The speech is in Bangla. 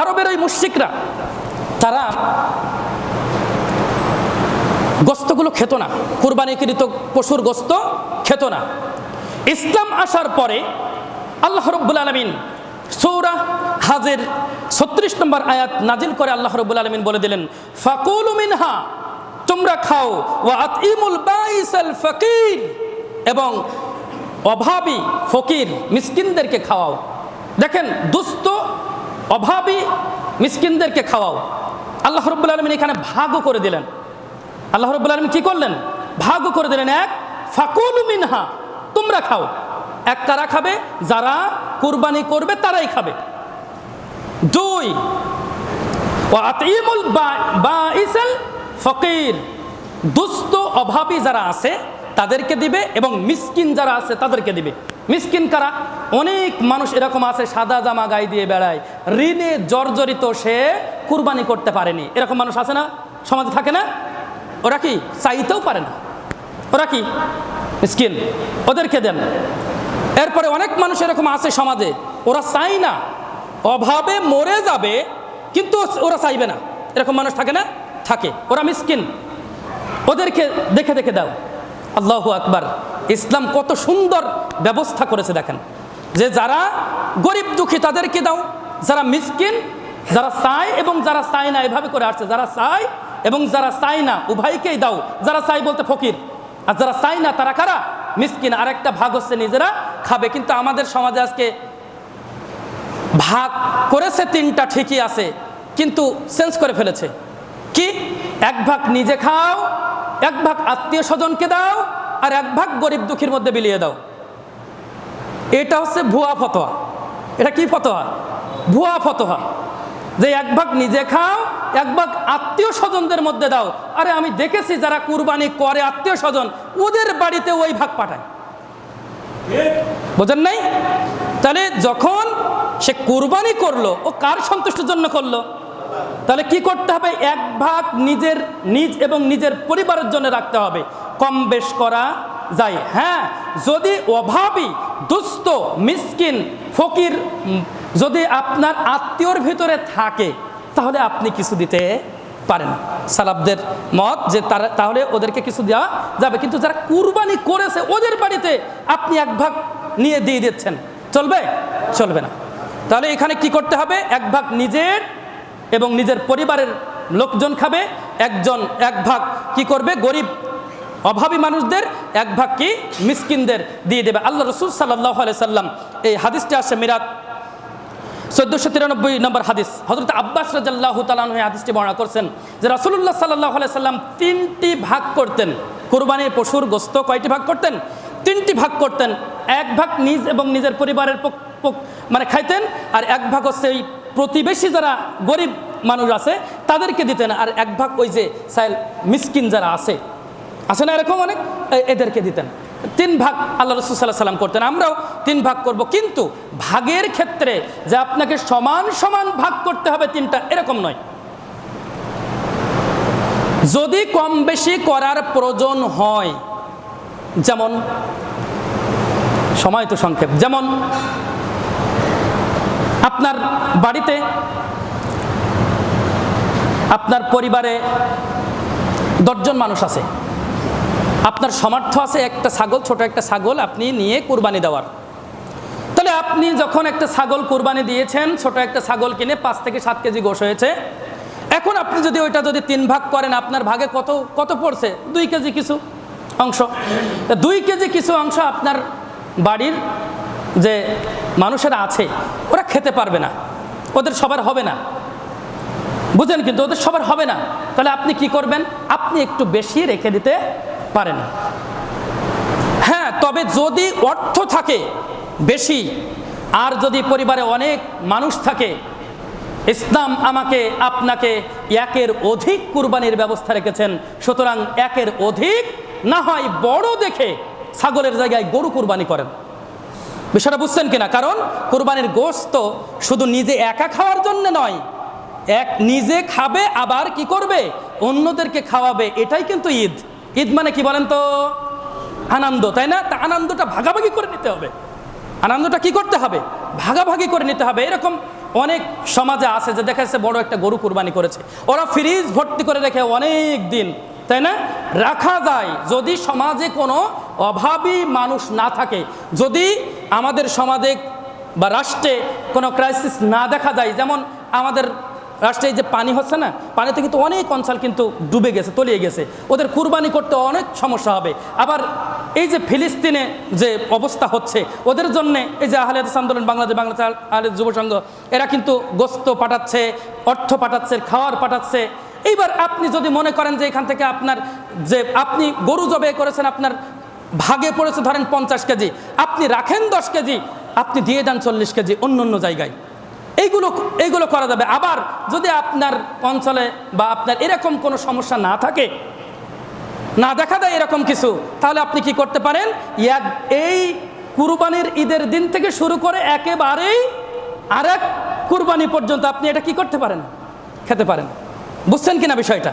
আরবের ওই মুশ্রিকরা, তারা গোস্তগুলো খেত না। কুরবানিকৃত পশুর গোস্ত খেত না। ইসলাম আসার পরে আল্লাহ রব্বুল আলমিন সৌরা হাজের ছত্রিশ নম্বর আয়াত নাজিল করে আল্লাহ রব্বুল আলমিন বলে দিলেন, ফাকুল মিনহা, তোমরা খাও আতিমুল বাইসাল ফকির, এবং অভাবী ফকির মিসকিনদেরকে খাওয়াও। দেখেন, দুস্থ অভাবী মিসকিনদেরকে খাওয়াও। আল্লাহ রব্বুল আলমিন এখানে ভাগও করে দিলেন। আল্লাহ রব্বুল আলমিন কি করলেন? ভাগও করে দিলেন। এক, ফাকুল মিনহা, তোমরা খাও। এক কারা খাবে, যারা কুরবানি করবে, তারাই খাবে। দুই ফকির, দুস্থ, অভাবী যারা আছে, তাদেরকে দিবে এবং মিসকিন যারা আছে, তাদেরকে দিবে। মিসকিন কারা? অনেক মানুষ এরকম আছে, সাদা জামা গায়ে দিয়ে বেড়ায়। ঋণে জর্জরিত সে কুরবানি করতে পারেনি। এরকম মানুষ আছে না? সমাজে থাকে না? ওরা কি চাইতেও পারে না? ওরা কি? মিসকিন, ওদেরকে দেন। এরপরে অনেক মানুষ এরকম আছে সমাজে। ওরা চাই না। অভাবে মরে যাবে, কিন্তু ওরা চাইবে না। এরকম মানুষ থাকে না? থাকে। ওরা মিসকিন। ওদেরকে দেখে দেখে দাও। আল্লাহ আকবার। ইসলাম কত সুন্দর ব্যবস্থা করেছে দেখেন। যে যারা গরিব দুঃখী তাদেরকে দাও, যারা মিসকিন, যারা চায় এবং যারা চায় না, এভাবে করে আসছে। যারা চায় এবং যারা চায় না, উভয়কেই দাও। যারা চাই বলতে ফকির, আর যারা চায় না, তারা কারা? মিসকিন। আর একটা ভাগ হচ্ছে নিজেরা খাবে। কিন্তু আমাদের সমাজে আজকে ভাগ করেছে তিনটা ঠিকই আছে, কিন্তু চেঞ্জ করে ফেলেছে। কি? এক ভাগ নিজে খাও, এক ভাগ আত্মীয় স্বজনকে দাও আর এক ভাগ গরিব দুঃখীর মধ্যে বিলিয়ে দাও। এটা হচ্ছে ভুয়া ফতোয়া। এটা কি ফতোয়া? ভুয়া ফতোয়া। যে এক ভাগ নিজে খাও, এক ভাগ আত্মীয় স্বজনদের মধ্যে দাও। আরে আমি দেখেছি যারা কুরবানি করে আত্মীয় স্বজন, ওদের বাড়িতে ওই ভাগ পাঠায়। বোঝেন নাই? তাহলে যখন সে কুরবানি করল, ও কার সন্তুষ্টির জন্য করল? তাহলে কি করতে হবে? এক ভাগ নিজের, নিজ এবং নিজের পরিবারের জন্য রাখতে হবে। কম বেশ করা যায়। হ্যাঁ যদি অভাবী, দুস্থ, মিসকিন, ফকির যদি আপনার আত্মীয়র ভিতরে থাকে, তাহলে আপনি কিছু দিতে পারেন। সালাবদের মত যে তারা, তাহলে ওদেরকে কিছু দেওয়া যাবে। কিন্তু যারা কুরবানি করেছে, ওদের বাড়িতে আপনি এক ভাগ নিয়ে দিয়ে দিচ্ছেন। চলবে? চলবে না। তাহলে এখানে কি করতে হবে? এক ভাগ নিজের এবং নিজের পরিবারের লোকজন খাবে, একজন, এক ভাগ কি করবে? গরিব অভাবী মানুষদের এক ভাগ কি মিসকিনদের দিয়ে দেবে। আল্লাহ রসুল সাল্লাহ সাল্লাম এই হাদিসটি আসে মিরাত চোদ্দোশো তিরানব্বই নম্বর হাদিস। হজরত আব্বাস রাজাল্লাহ তালান এই হাদিসটি বর্ণনা করছেন যে রাসুল্লাহ সাল্লাহ সাল্লাম তিনটি ভাগ করতেন। কোরবানির পশুর গোস্ত কয়টি ভাগ করতেন? তিনটি ভাগ করতেন। এক ভাগ নিজ এবং নিজের পরিবারের মানে খাইতেন আর এক ভাগ হচ্ছে এই প্রতিবেশী যারা গরিব মানুষ আছে তাদেরকে দিতেন। আর এক ভাগ ওই যে সাইল মিসকিন যারা আছে। আছে না এরকম অনেক? এদেরকে দিতেন। তিন ভাগ আল্লাহ রসুল সাল্লাহ সাল্লাম করতেন। আমরাও তিন ভাগ করব। কিন্তু ভাগের ক্ষেত্রে যে আপনাকে সমান সমান ভাগ করতে হবে তিনটা, এরকম নয়। যদি কম বেশি করার প্রয়োজন হয়, যেমন, সময় তো সংক্ষেপ, যেমন, আপনার বাড়িতে, আপনার পরিবারে দশজন মানুষ আছে। আপনার সামর্থ্য আছে, একটা ছাগল, ছোট একটা ছাগল আপনি নিয়ে কুরবানি দেওয়ার। তাহলে আপনি যখন একটা ছাগল কুরবানি দিয়েছেন, ছোট একটা ছাগল কিনে পাঁচ থেকে সাত কেজি গোশ হয়েছে। এখন আপনি যদি ওইটা যদি তিন ভাগ করেন, আপনার ভাগে কত কত পড়ছে? দুই কেজি কিছু অংশ। দুই কেজি কিছু অংশ আপনার বাড়ির যে মানুষেরা আছে, ওরা খেতে পারবে না। ওদের সবার হবে না। বুঝেন কিন্তু? ওদের সবার হবে না। তাহলে আপনি কি করবেন? আপনি একটু বেশি রেখে দিতে পারেন হ্যাঁ তবে যদি অর্থ থাকে বেশি, আর যদি পরিবারে অনেক মানুষ থাকে, ইসলাম আমাকে আপনাকে একের অধিক কুরবানির ব্যবস্থা রেখেছেন। সুতরাং একের অধিক না হয় বড় দেখে ছাগলের জায়গায় গরু কুরবানি করেন। বিষয়টা বুঝছেন কিনা? কারণ কোরবানির গোস্ত শুধু নিজে একা খাওয়ার জন্য নয়, এক নিজে খাবে, আবার কি করবে? অন্যদেরকে খাওয়াবে, এটাই কিন্তু ঈদ। ঈদ মানে কি বলেন তো? আনন্দ, তাই না? তা আনন্দটা ভাগাভাগি করে নিতে হবে। আনন্দটা কি করতে হবে? ভাগাভাগি করে নিতে হবে। এরকম অনেক সমাজে আছে যে দেখা যাচ্ছে বড় একটা গরু কুরবানি করেছে। ওরা ফ্রিজ ভর্তি করে রেখে অনেক দিন, তাই না? রাখা যায় যদি সমাজে কোনো অভাবী মানুষ না থাকে। যদি আমাদের সমাজে বা রাষ্ট্রে কোনো ক্রাইসিস না দেখা যায়, যেমন আমাদের রাষ্ট্রে যে পানি হচ্ছে না, পানিতে কিন্তু অনেক অঞ্চল কিন্তু ডুবে গেছে, তলিয়ে গেছে। ওদের কুরবানি করতে অনেক সমস্যা হবে। আবার এই যে ফিলিস্তিনে যে অবস্থা হচ্ছে, ওদের জন্য এই যে আহলে আন্দোলন, বাংলাদেশ বাংলাদেশ আহলে যুব সংঘ, এরা কিন্তু গোস্ত পাঠাচ্ছে, অর্থ পাঠাচ্ছে, খাওয়ার পাঠাচ্ছে। এইবার আপনি যদি মনে করেন যে এখান থেকে আপনার যে আপনি গরু জবে করেছেন, আপনার ভাগে পড়েছে ধরেন পঞ্চাশ কেজি, আপনি রাখেন দশ কেজি, আপনি দিয়ে দেন চল্লিশ কেজি অন্য অন্য জায়গায়। এইগুলো এইগুলো করা যাবে। আবার যদি আপনার অঞ্চলে বা আপনার এরকম কোনো সমস্যা না থাকে, না দেখা দেয় এরকম কিছু, তাহলে আপনি কি করতে পারেন? এই কুরবানির ঈদের দিন থেকে শুরু করে একেবারেই আরেক কুরবানি পর্যন্ত আপনি এটা কি করতে পারেন? খেতে পারেন। বুঝছেন কিনা বিষয়টা?